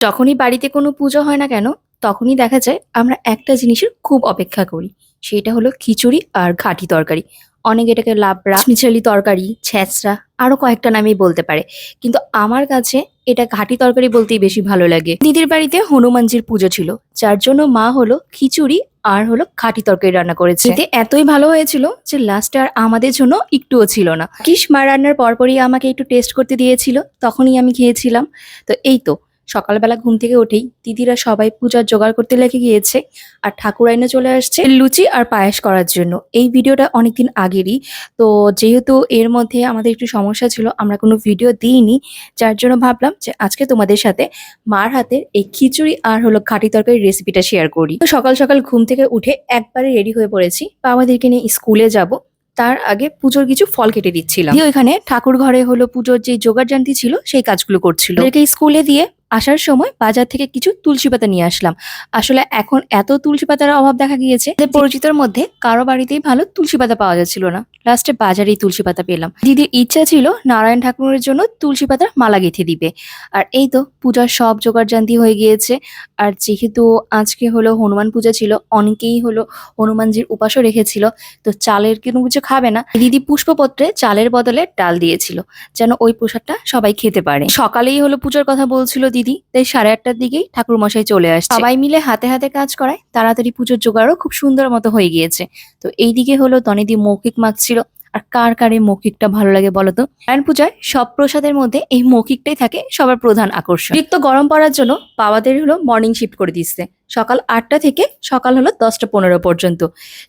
যখনই বাড়িতে কোনো পুজো হয় না কেন, তখনই দেখা যায় আমরা একটা জিনিসের খুব অপেক্ষা করি। সেটা হলো খিচুড়ি আর ঘাটি তরকারি। অনেক এটাকে লাবড়া মিছালি তরকারি ছ্যাঁচড়া আরও কয়েকটা নামেই বলতে পারে। কিন্তু আমার কাছে এটা ঘাটি তরকারি বলতেই বেশি ভালো লাগে। দিদির বাড়িতে হনুমানজির পুজো ছিল, যার জন্য মা হলো খিচুড়ি আর হলো ঘাটি তরকারি রান্না করেছে। এতে এতই ভালো হয়েছিল যে লাস্টে আর আমাদের জন্য একটুও ছিল না। কিস মা রান্নার পরপরই আমাকে একটু টেস্ট করতে দিয়েছিল, তখনই আমি খেয়েছিলাম। তো এই তো সকালবেলা ঘুম থেকে উঠেই দিদিরা সবাই পূজার জোগাড় করতে লেগে গিয়েছে আর ঠাকুর আইনে চলে আসছে লুচি আর পায়েস করার জন্য। এই ভিডিওটা অনেকদিন আগেরই। তো যেহেতু এর মধ্যে আমাদের একটু সমস্যা ছিল, আমরা কোনো ভিডিও দিইনি, যার জন্য ভাবলাম যে আজকে তোমাদের সাথে মার হাতের এই খিচুড়ি আর হলো ঘাটি তরকারির রেসিপিটা শেয়ার করি। তো সকাল সকাল ঘুম থেকে উঠে একবারে রেডি হয়ে পড়েছি। বাবাদেরকে নিয়ে স্কুলে যাব, তার আগে পুজোর কিছু ফল কেটে দিচ্ছিলাম। দিয়ে ওইখানে ঠাকুর ঘরে হলো পুজোর যে জোগাড় জানতি ছিল, সেই কাজগুলো করছিল। স্কুলে দিয়ে আসার সময় বাজার থেকে কিছু তুলসী পাতা নিয়ে আসলাম। আসলে এখন এত তুলসী পাতার অভাব দেখা গিয়েছে যে পরিচিতর মধ্যে কারও বাড়িতেই ভালো তুলসী পাতা পাওয়া যাচ্ছিল না। লাস্টে বাজারেই তুলসী পাতা পেলাম। দিদির ইচ্ছা ছিল, নারায়ণ ঠাকুরের জন্য তুলসী পাতার মালা গেঁথে দিবে। আর এই তো পূজার সব জোগাড় জান্তি হয়ে গিয়েছে। আর যেহেতু আজকে হলো হনুমান পূজা ছিল, অনেকেই হলো হনুমানজির উপাসও রেখেছিল, তো চালের কোনো কিছু খাবে না। দিদি পুষ্পপত্রে চালের বদলে ডাল দিয়েছিল, যেন ওই প্রসাদটা সবাই খেতে পারে। সকালেই হলো পূজার কথা বলছিল দিদি। তাই সাড়ে আটটার দিকেই ঠাকুর মশাই চলে আসছে। সবাই মিলে হাতে হাতে কাজ করায় তাড়াতাড়ি পুজোর জোগাড়ও খুব সুন্দর মতো হয়ে গিয়েছে। তো এইদিকে হলো তনেদি মৌখিক মাখছিল আর কার কার এই মৌখিকটা ভালো লাগে বলো তো? নারায়ণ পূজায় সব প্রসাদের মধ্যে এই মৌখিকটাই থাকে সবার প্রধান আকর্ষণ। রিক্ত গরম পড়ার জন্য বাবাদের হলো মর্নিং শিফট করে দিচ্ছে। সকাল আটটা থেকে সকাল হলো দশটা পনেরো পর্যন্ত।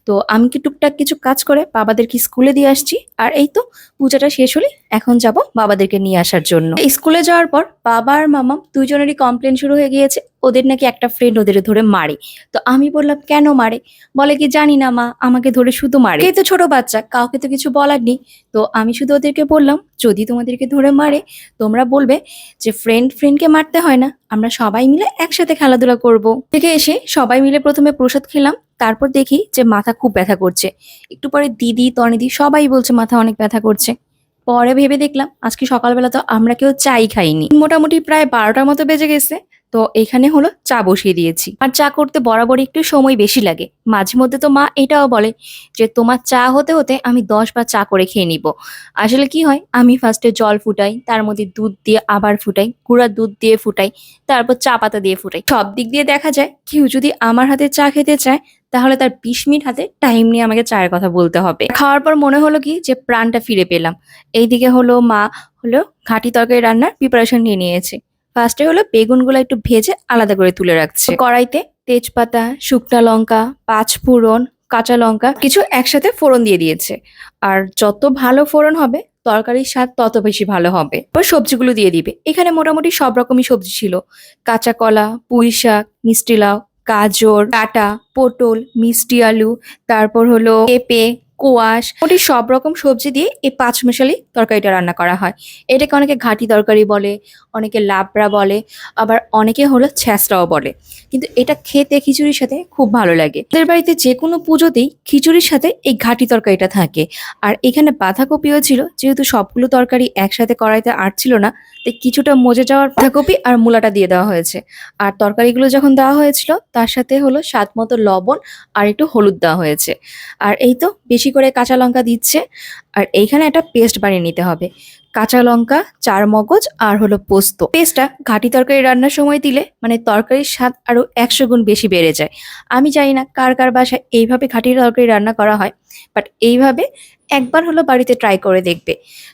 তো আমি কি টুকটাক কিছু কাজ করে বাবাদেরকে স্কুলে দিয়ে আসছি। আর এই তো পূজাটা শেষ হলে এখন যাব বাবাদেরকে নিয়ে আসার জন্য। স্কুলে যাওয়ার পর বাবা আর মামা দুজনেরই কমপ্লেন শুরু হয়ে গিয়েছে, ওদের নাকি একটা ফ্রেন্ড ওদের ধরে মারে। তো আমি বললাম, কেন মারে? বলে কি, জানি না মা, আমাকে ধরে শুধু মারে। এই তো ছোট বাচ্চা, কাউকে তো কিছু বলার নেই। তো আমি শুধু ওদেরকে বললাম, যদি তোমাদেরকে ধরে মারে, তোমরা বলবে যে ফ্রেন্ড ফ্রেন্ডকে মারতে হয় না। আমরা সবাই মিলে একসাথে খেলাধুলা করব। থেকে এসে সবাই মিলে প্রথমে প্রসাদ খেলাম, তারপর দেখি যে মাথা খুব ব্যথা করছে। একটু পরে দিদি, তনিদি সবাই বলছে মাথা অনেক ব্যথা করছে। পরে ভেবে দেখলাম আজকে সকালবেলা তো আমরা কেউ চাই খাইনি। মোটামুটি প্রায় বারোটার মতো বেজে গেছে। তো এখানে হলো চা বসিয়ে দিয়েছি। আর চা করতে বরাবরই একটু সময় বেশি লাগে। মাঝে মধ্যে তো মা এটাও বলে যে, তোমার চা হতে হতে আমি দশ বার চা করে খেয়ে নিব। আসলে কি হয়, আমি ফার্স্টে জল ফুটাই, তার মধ্যে দুধ দিয়ে আবার ফুটাই, গুঁড়া দুধ দিয়ে ফুটাই, তারপর চা পাতা দিয়ে ফুটাই। সব দিক দিয়ে দেখা যায়, কেউ যদি আমার হাতে চা খেতে চায়, তাহলে তার বিশ মিনিট হাতে টাইম নিয়ে আমাকে চায়ের কথা বলতে হবে। খাওয়ার পর মনে হলো কি যে, প্রাণটা ফিরে পেলাম। এইদিকে হলো মা হলো ঘাটি তরকারি রান্নার প্রিপারেশন নিয়ে নিয়েছে। ফার্স্টে হলো বেগুনগুলো একটু ভেজে আলাদা করে তুলে রাখছে। কড়াইতে তেজপাতা, শুকনা লঙ্কা, পাঁচ ফোড়ন, কাঁচা লঙ্কা কিছু একসাথে ফোড়ন দিয়ে দিয়েছে। আর যত ভালো ফোড়ন হবে, তরকারির স্বাদ তত বেশি ভালো হবে। এবার সবজিগুলো দিয়ে দিবে। এখানে মোটামুটি সব রকমই সবজি ছিল। কাঁচা কলা, পুঁই শাক, মিষ্টি লাউ, গাজর, ডাটা, পটল, মিষ্টি আলু, তারপর হলো পেঁপে কোয়াশ, মোটামুটি সব রকম সবজি দিয়ে এই পাঁচ মিশালি তরকারিটা রান্না করা হয়। এটাকে অনেকে ঘাটি তরকারি বলে, অনেকে লাবড়া বলে, আবার অনেকে হলো ছ্যাঁচড়াও বলে। কিন্তু এটা খেতে খিচুড়ির সাথে খুব ভালো লাগে। আমাদের বাড়িতে যে কোনো পুজোতেই খিচুড়ির সাথে এই ঘাটি তরকারিটা থাকে। আর এখানে বাঁধাকপিও ছিল, যেহেতু সবগুলো তরকারি একসাথে কড়াইতে আটছিল না, তাই কিছুটা মজে যাওয়ার বাঁধাকপি আর মূলাটা দিয়ে দেওয়া হয়েছে। আর তরকারিগুলো যখন দেওয়া হয়েছিল, তার সাথে হলো স্বাদ মতো লবণ আর একটু হলুদ দেওয়া হয়েছে। আর এই তো বেশি করে কাঁচা লঙ্কা দিচ্ছে। আর এইখানে একটা পেস্ট বানিয়ে নিতে হবে। কাঁচা লঙ্কা, চার মগজ আর হলো পোস্ত। পেস্টটা ঘাটি তরকারি রান্নার সময় দিলে মানে তরকারির স্বাদ আরও একশো গুণ বেশি বেড়ে যায়। আমি জানি না কার কার বাসায় এইভাবে ঘাটি তরকারি রান্না করা হয় বাট এইভাবে একবার হলো বাড়িতে ট্রাই করে দেখবে।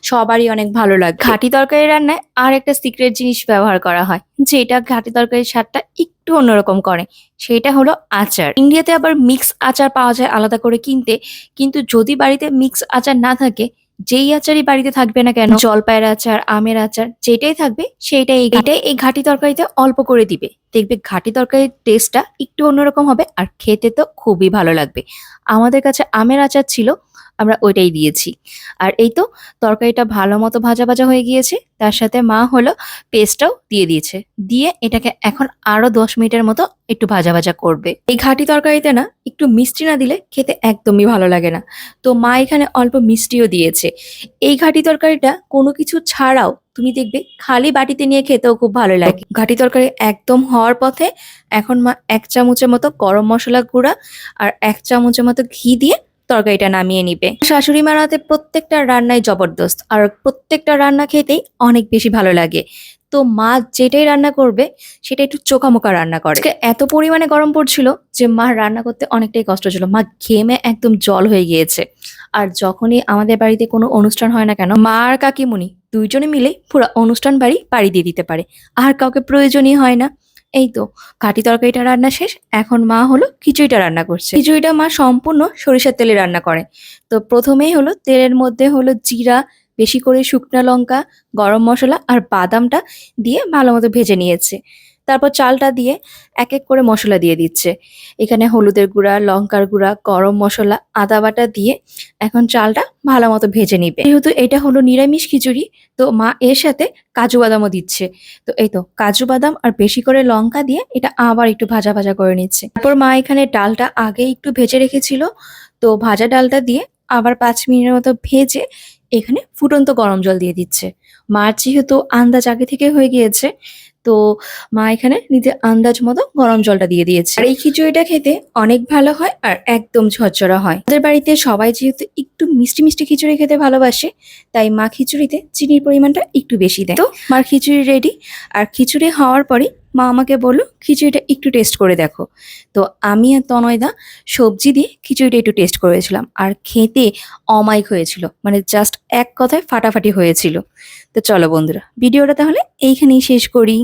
সবারই অনেক ভালো লাগে। ঘাটি তরকারি রান্নায় আর একটা সিক্রেট জিনিস ব্যবহার করা হয়, যেটা ঘাটি তরকারির স্বাদটা একটু অন্যরকম করে। সেটা হলো আচার। ইন্ডিয়াতে আবার মিক্স আচার পাওয়া যায় আলাদা করে কিনতে, কিন্তু যদি বাড়িতে মিক্স আচার না থাকে যেই আচারই বাড়িতে থাকবে না কেন, জলপাইয়ের আচার, আমের আচার, যেটাই থাকবে, সেইটাই এটাই এই ঘাটি তরকারিতে অল্প করে দিবে। দেখবে ঘাটি তরকারির টেস্টটা একটু অন্যরকম হবে আর খেতে তো খুবই ভালো লাগবে। আমাদের কাছে আমের আচার ছিল আমরা ওইটাই দিয়েছি। আর এই তো তরকারিটা ভালো মতো ভাজা ভাজা হয়ে গিয়েছে, তার সাথে মা হলো পেস্টটাও দিয়ে দিয়েছে। দিয়ে এটাকে এখন আরও দশ মিনিটের মতো একটু ভাজা ভাজা করবে। এই ঘাটি তরকারিতে না একটু মিষ্টি না দিলে খেতে একদমই ভালো লাগে না। তো মা এখানে অল্প মিষ্টিও দিয়েছে। এই ঘাটি তরকারিটা কোনো কিছু ছাড়াও তুমি দেখবে খালি বাটিতে নিয়ে খেতেও খুব ভালো লাগে। ঘাটি তরকারি একদম হওয়ার পথে এখন মা এক চামচের মতো গরম মশলা গুঁড়া আর এক চামচের মতো ঘি দিয়ে তরকারিটা নামিয়ে নিবে। শাশুড়ি মার হাতে প্রত্যেকটা রান্নাই জবরদস্ত আর প্রত্যেকটা রান্না খেতেই অনেক বেশি ভালো লাগে। তো মা যেটাই রান্না করবে, সেটা একটু চোখামোকা রান্না করে। এত পরিমাণে গরম পড়ছিল যে মা রান্না করতে অনেকটাই কষ্ট ছিল। মা ঘেমে একদম জল হয়ে গিয়েছে। আর যখনই আমাদের বাড়িতে কোনো অনুষ্ঠান হয় না কেন, মা আর কাকিমুনি দুইজনে মিলে পুরো অনুষ্ঠান বাড়ি পাড়ি দিয়ে দিতে পারে। আর কাউকে প্রয়োজনই হয় না। এই তো কাটি তরকারিটা রান্না শেষ, এখন মা হলো খিচুড়িটা রান্না করছে। খিচুড়িটা মা সম্পূর্ণ সরিষার তেলে রান্না করে। তো প্রথমেই হলো তেলের মধ্যে হলো জিরা, বেশি করে শুকনা লঙ্কা, গরম মশলা আর বাদামটা দিয়ে ভালো মতো ভেজে নিয়েছে। তারপর চালটা দিয়ে এক এক করে মশলা দিয়ে দিচ্ছে। এখানে হলুদের গুঁড়া, লঙ্কার গুঁড়া, গরম মশলা, আদা বাটা দিয়ে এখন চালটা ভালো মতো ভেজে নিবে। যেহেতু এটা হলো নিরামিষ খিচুড়ি, তো মা এর সাথে কাজু বাদামও দিচ্ছে। তো এই তো কাজু বাদাম আর বেশি করে লঙ্কা দিয়ে এটা আবার একটু ভাজা ভাজা করে নিচ্ছে। তারপর মা এখানে ডালটা আগে একটু ভেজে রেখেছিল। তো ভাজা ডালটা দিয়ে আবার পাঁচ মিনিটের মতো ভেজে এখানে ফুটন্ত গরম জল দিয়ে দিচ্ছে। মার যেহেতু আন্দাজ আগে থেকে হয়ে গিয়েছে তো মা এখানে নিজের আন্দাজ মতো গরম জলটা দিয়ে দিয়েছে। আর এই খিচুড়িটা খেতে অনেক ভালো হয় আর একদম ঝরঝরা হয়। আমাদের বাড়িতে সবাই যেহেতু একটু মিষ্টি মিষ্টি খিচুড়ি খেতে ভালোবাসে, তাই মা খিচুড়িতে চিনির পরিমাণটা একটু বেশি দেয়। তো মার খিচুড়ি রেডি আর খিচুড়ি হওয়ার পরেই মা আমাকে বলল, খিচুড়িটা একটু টেস্ট করে দেখো। তো আমি আর তনয়দা সবজি দিয়ে খিচুড়িটা একটু টেস্ট করেছিলাম, আর খেতে অমাইক হয়েছিল মানে জাস্ট এক কথায় ফাটাফাটি হয়েছিল। তো চলো বন্ধুরা, ভিডিওটা তাহলে এইখানেই শেষ করি।